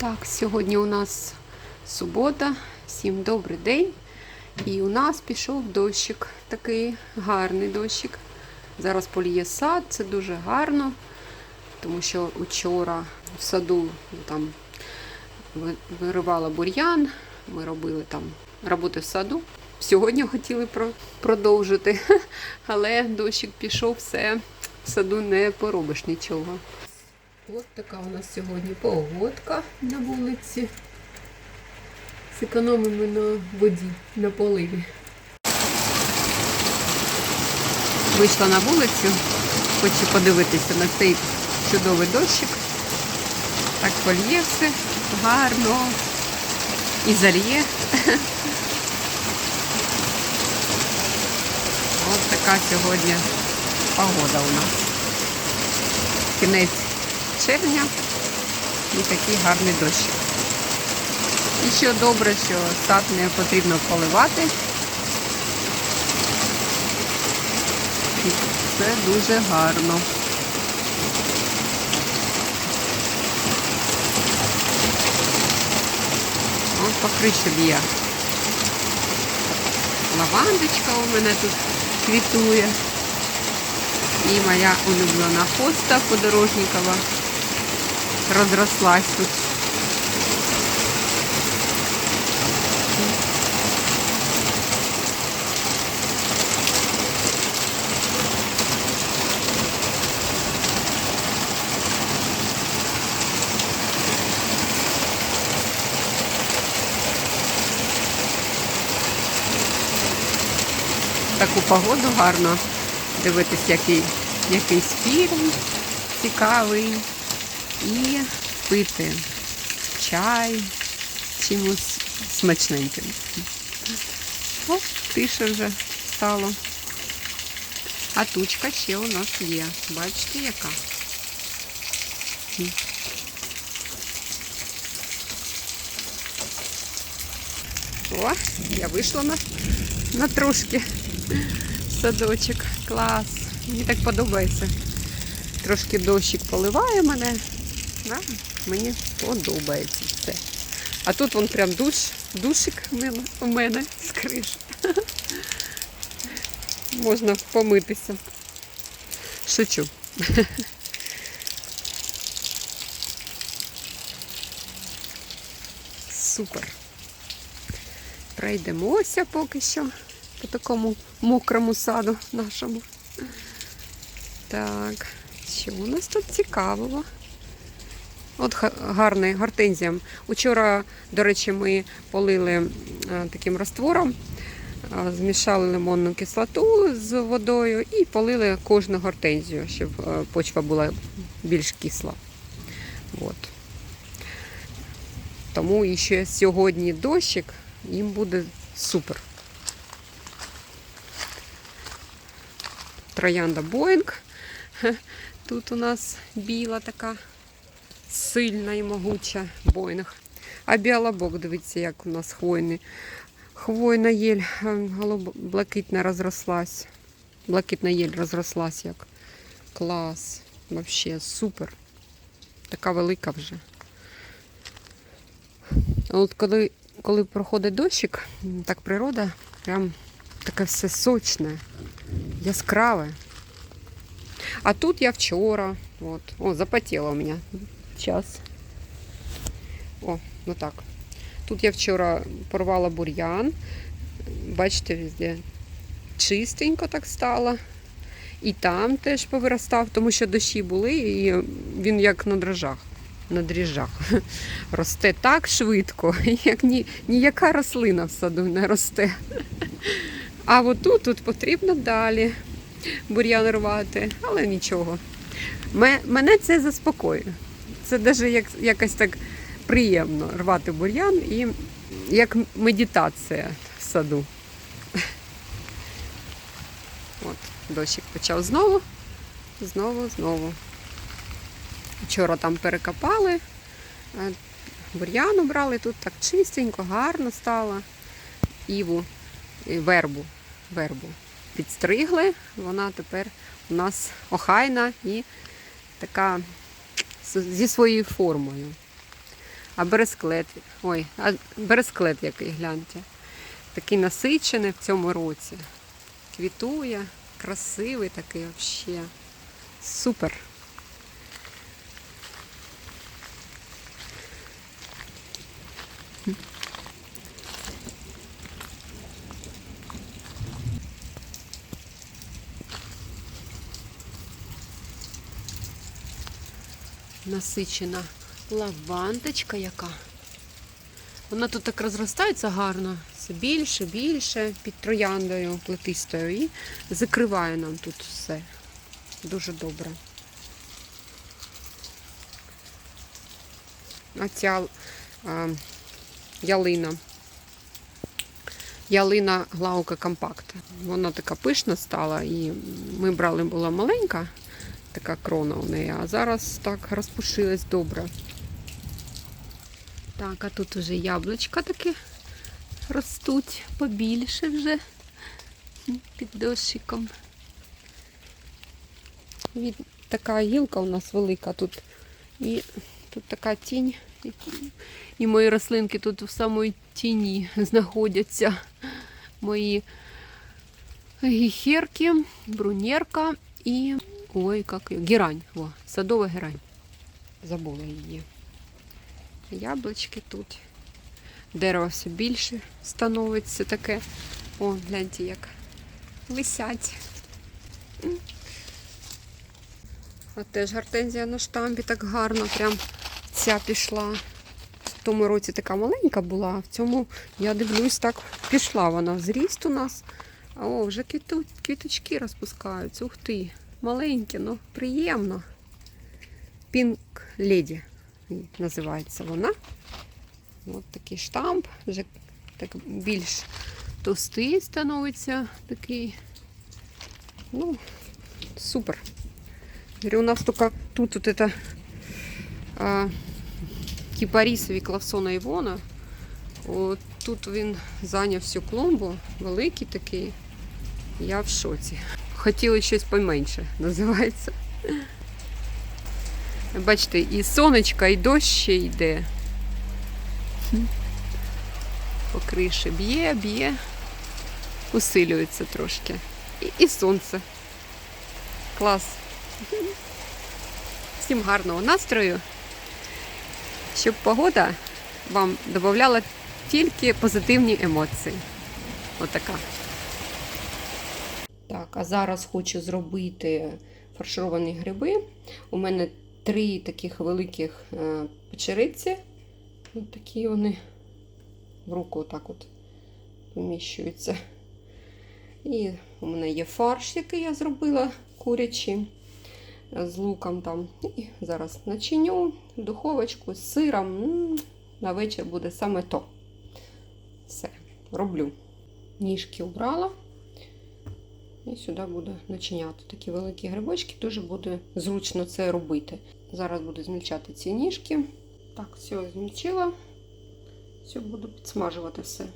Так, сьогодні у нас субота, всім добрий день. І у нас пішов дощик, такий гарний дощик. Зараз поліє сад, це дуже гарно, тому що вчора в саду там виривала бур'ян, ми робили там роботи в саду. Сьогодні хотіли про- продовжити, але дощик пішов, все, в саду не поробиш нічого. Ось така у нас сьогодні погодка на вулиці. Зекономимо на воді, на поливі. Вийшла на вулицю, хочу подивитися на цей чудовий дощик. Так польє все гарно і зальє. Ось така сьогодні погода у нас. Кінець червня і такий гарний дощик. І що добре, що сад не потрібно поливати. І це дуже гарно. Ось по криші б'є. Лавандочка у мене тут квітує. І моя улюблена хоста подорожникова розрослась тут. Таку погоду гарно дивитись, який, якийсь фільм цікавий і пити чай чимось смачненьким. О, тише вже стало. А тучка ще у нас є. Бачите, яка? О, я вийшла на, на трошки садочок. Клас. Мені так подобається. Трошки дощик поливає мене. Да? Мені подобається це. А тут вон прям душ, душик у мене, з криші. Можна помитися. Шучу. Супер. Пройдемося поки що по такому мокрому саду нашому. Так, що у нас тут цікавого? От гарний гортензіям. Учора, до речі, ми полили е, таким раствором, е, змішали лимонну кислоту з водою і полили кожну гортензію, щоб е, почва була більш кисла. От. Тому і ще сьогодні дощик, їм буде супер. Троянда Боїнг. Тут у нас біла така сильна і могуча Боїнг. А біалабок, дивіться, як у нас хвойний. Хвойна єль блакитна розрослась. Блакитна єль розрослась як. Клас. Вообще супер. Така велика вже. От коли, коли проходить дощик, так природа прям таке все сочне, яскраве. А тут я вчора, от, о, запотіло у мене час. О, ну так. Тут я вчора порвала бур'ян. Бачите, везде чистенько так стало. І там теж повиростав, тому що дощі були, і він як на дрожжах. На дріжджах. Росте так швидко, як ні, ніяка рослина в саду не росте. А отут тут потрібно далі бур'ян рвати, але нічого. Мене це заспокоює. Це навіть як, якось так приємно рвати бур'ян і як медитація в саду. От, дощик почав знову, знову, знову. Вчора там перекопали, е, бур'ян обрали, тут так чистенько, гарно стало. Іву, вербу, вербу підстригли, вона тепер у нас охайна і така зі своєю формою. А бересклет, ой, а бересклет який, гляньте. Такий насичений в цьому році. Квітує, красивий такий взагалі. Супер. Насичена лавандочка яка. Вона тут так розростається гарно, все більше, більше під трояндою плетистою і закриває нам тут все. Дуже добре. А ця а, ялина. Ялина Глаука Компакт. Вона така пишна стала, і ми брали, була маленька така крона у неї, а зараз так розпушилась добре. Так, а тут уже яблучка такі ростуть побільше вже під дощиком. Від, така гілка у нас велика тут. І тут така тінь. І, мої рослинки тут в самій тіні знаходяться. Мої гіхерки, брунерка і. Ой, як? Герань. О, садова герань. Забула її. Яблучки тут. Дерево все більше становиться таке. О, гляньте, як висять. От теж гортензія на штамбі так гарно, прям ця пішла. В тому році така маленька була, а в цьому, я дивлюсь, так пішла вона зріст у нас. О, вже квіточки розпускаються. Ух ти, маленькі, ну приємно. Пінк леді називається вона. Ось такий штамп, вже так більш товстий становиться такий. Ну, супер. Говорю, у нас только тут вот это а, кіпарісові клавсона Івона. От тут він зайняв всю клумбу, великий такий. Я в шоці. Хотіли щось поменше, називається. Бачите, і сонечка, і дощ ще йде. По криші б'є, б'є, усилюється трошки. І, і сонце. Клас. Всім гарного настрою, щоб погода вам додавала тільки позитивні емоції. Отака. Так, а зараз хочу зробити фаршировані гриби. У мене три таких великих е, печериці. Ось такі вони в руку отак от поміщуються. І у мене є фарш, який я зробила курячий з луком там. І зараз начиню в духовочку з сиром. На вечір буде саме то. Все, роблю. Ніжки убрала. І сюди буду начиняти. Такі великі грибочки, дуже буде зручно це робити. Зараз буду змільчати ці ніжки. Так, все, змільчила. Все, буду підсмажувати все.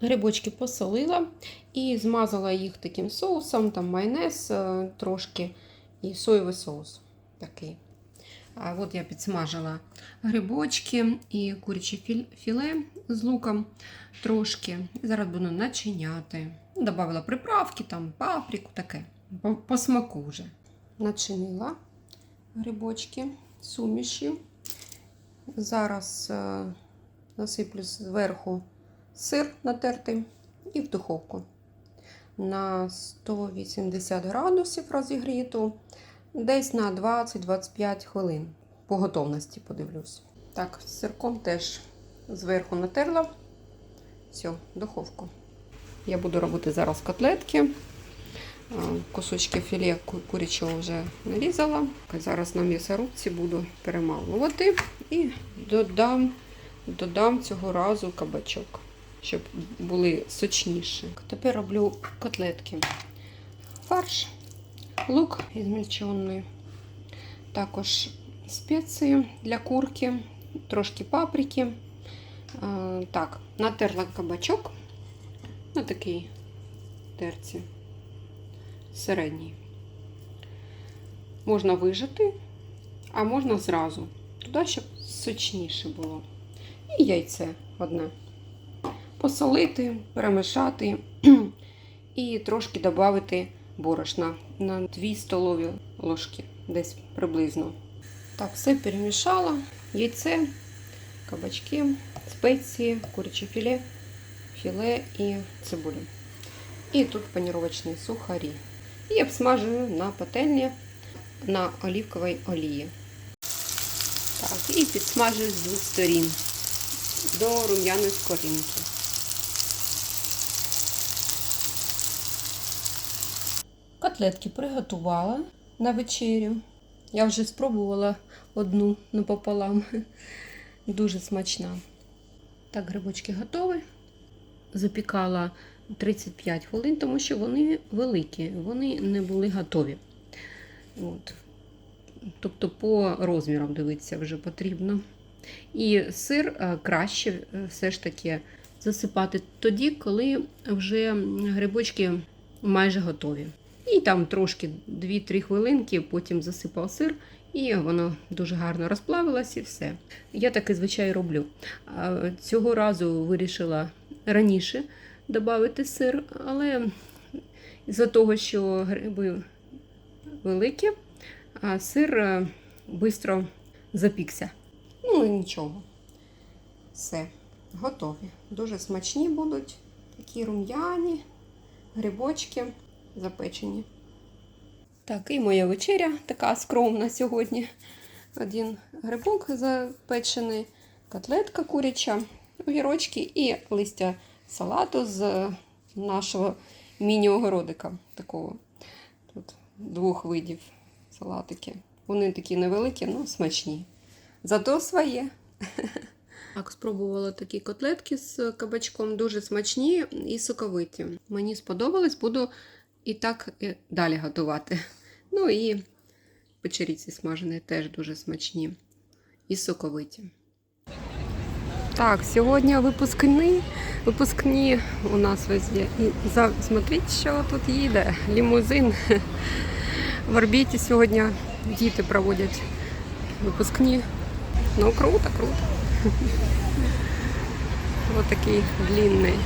Грибочки посолила і змазала їх таким соусом, там майонез е, трошки і соєвий соус такий. От я підсмажила грибочки і куряче філе з луком трошки. Зараз буду начиняти. Добавила приправки, там паприку, таке. По, по смаку вже. Начинила грибочки суміші. Зараз е, насиплю зверху сир натертий і в духовку. На 180 градусів розігріту, десь на 20-25 хвилин. По готовності подивлюсь. Так, сирком теж зверху натерла. Все, духовку. Я буду робити зараз котлетки. Е, Кусочки філе курячого вже нарізала. Зараз на м'ясорубці буду перемалувати і додам, додам цього разу кабачок, щоб були сочніші. Тепер роблю котлетки. Фарш, лук ізмельчений, також спеції для курки, трошки паприки. Так, натерла кабачок на такій терці середній. Можна вижити, а можна зразу. Туди, щоб сочніше було. і яйце одне. Посолити, перемішати і трошки додати борошна на 2 столові ложки, десь приблизно. Так, все перемішала. Яйце, кабачки, спеції, куряче філе, філе і цибулю. І тут паніровочні сухарі. І обсмажую на пательні на олівковій олії. Так, і підсмажую з двох сторін до рум'яної скоринки. Котлетки приготувала на вечерю. Я вже спробувала одну напополам. Дуже смачна. Так, грибочки готові. Запікала 35 хвилин, тому що вони великі, вони не були готові. От. Тобто по розмірам дивитися вже потрібно. І сир е, краще е, все ж таки засипати тоді, коли вже грибочки майже готові. І там трошки 2-3 хвилинки, потім засипав сир, і воно дуже гарно розплавилось і все. Я таке звичай роблю. Цього разу вирішила раніше додати сир, але з-за того, що гриби великі, сир швидко запікся. Ну і нічого. Все, готові. Дуже смачні будуть. Такі рум'яні, грибочки запечені. Так, і моя вечеря така скромна сьогодні. Один грибок запечений, котлетка куряча, огірочки і листя салату з нашого міні-огородика. Такого. Тут двох видів салатики. Вони такі невеликі, але смачні. Зато своє. Так, спробувала такі котлетки з кабачком, дуже смачні і соковиті. Мені сподобалось, буду і так і далі готувати. Ну і печеріці смажені теж дуже смачні і соковиті. Так, сьогодні випускні. Випускні у нас везде. І за... смотрите, що тут їде. Лімузин. В орбіті сьогодні діти проводять випускні. Ну, круто, круто. Ось такий длинний.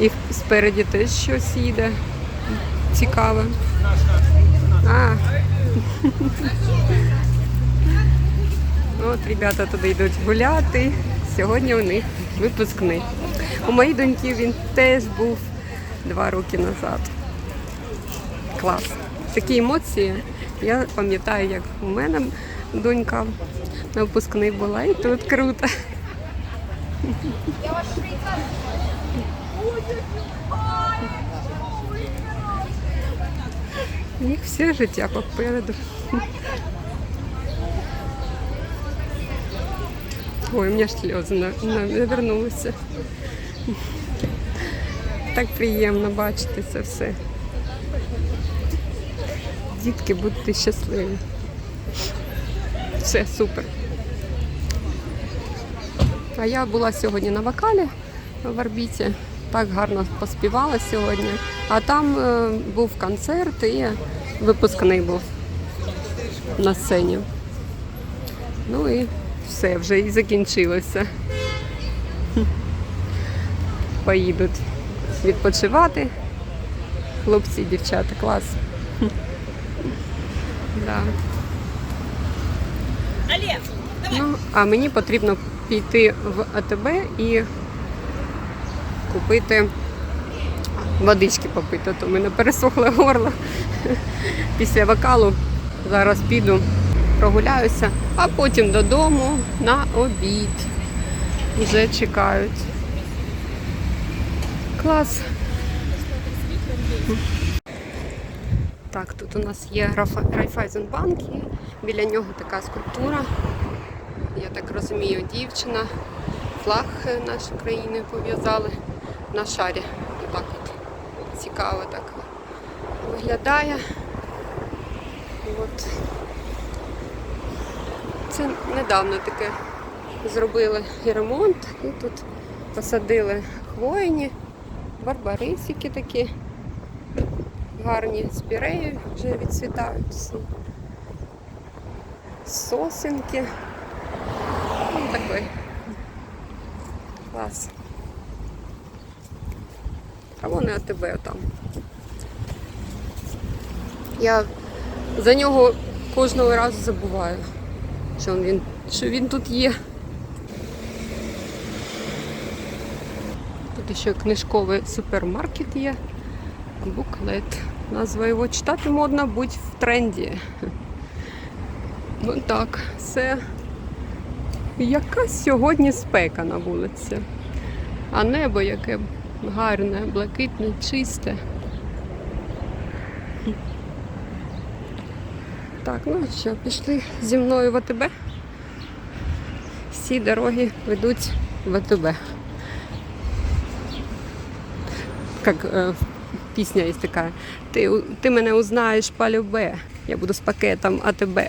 І спереді теж щось їде. Цікаве. А. От ребята туди йдуть гуляти. Сьогодні у них випускний. У моїй доньки він теж був два роки назад. Клас. Такі емоції. Я пам'ятаю, як у мене донька на випускний була, і тут круто. Їх все життя попереду. Ой, у меня аж сльози на- на- навернулися. Так приємно бачити це все. Дітки, будьте щасливі. Все супер. А я була сьогодні на вокалі в орбіті. Так гарно поспівала сьогодні. А там е, був концерт і випускний був на сцені. Ну і все, вже і закінчилося. Поїдуть відпочивати. Хлопці і дівчата, клас. Да. Ну, а мені потрібно піти в АТБ і купити водички попити, то в мене пересохле горло після вокалу. Зараз піду, прогуляюся, а потім додому на обід. Вже чекають. Клас. Так, тут у нас є Райфайзенбанк і біля нього така скульптура. Я так розумію, дівчина. Флаг нашої країни пов'язали на шарі. Отак от. Цікаво так виглядає. От. Це недавно таке зробили і ремонт. І тут посадили хвойні, барбарисики такі гарні спіреї вже відцвітають. Сосенки. Ну, такий Клас. А вони АТБ там. Я за нього кожного разу забуваю, що він, що він тут є. Тут ще книжковий супермаркет є. Буклет. Назва його читати модно, будь в тренді. Ну так, все. Яка сьогодні спека на вулиці. А небо яке гарне, блакитне, чисте. Так, ну що, пішли зі мною в АТБ. Всі дороги ведуть в АТБ. Как э, пісня є така. Ти, ти мене узнаєш по любе. Я буду з пакетом АТБ.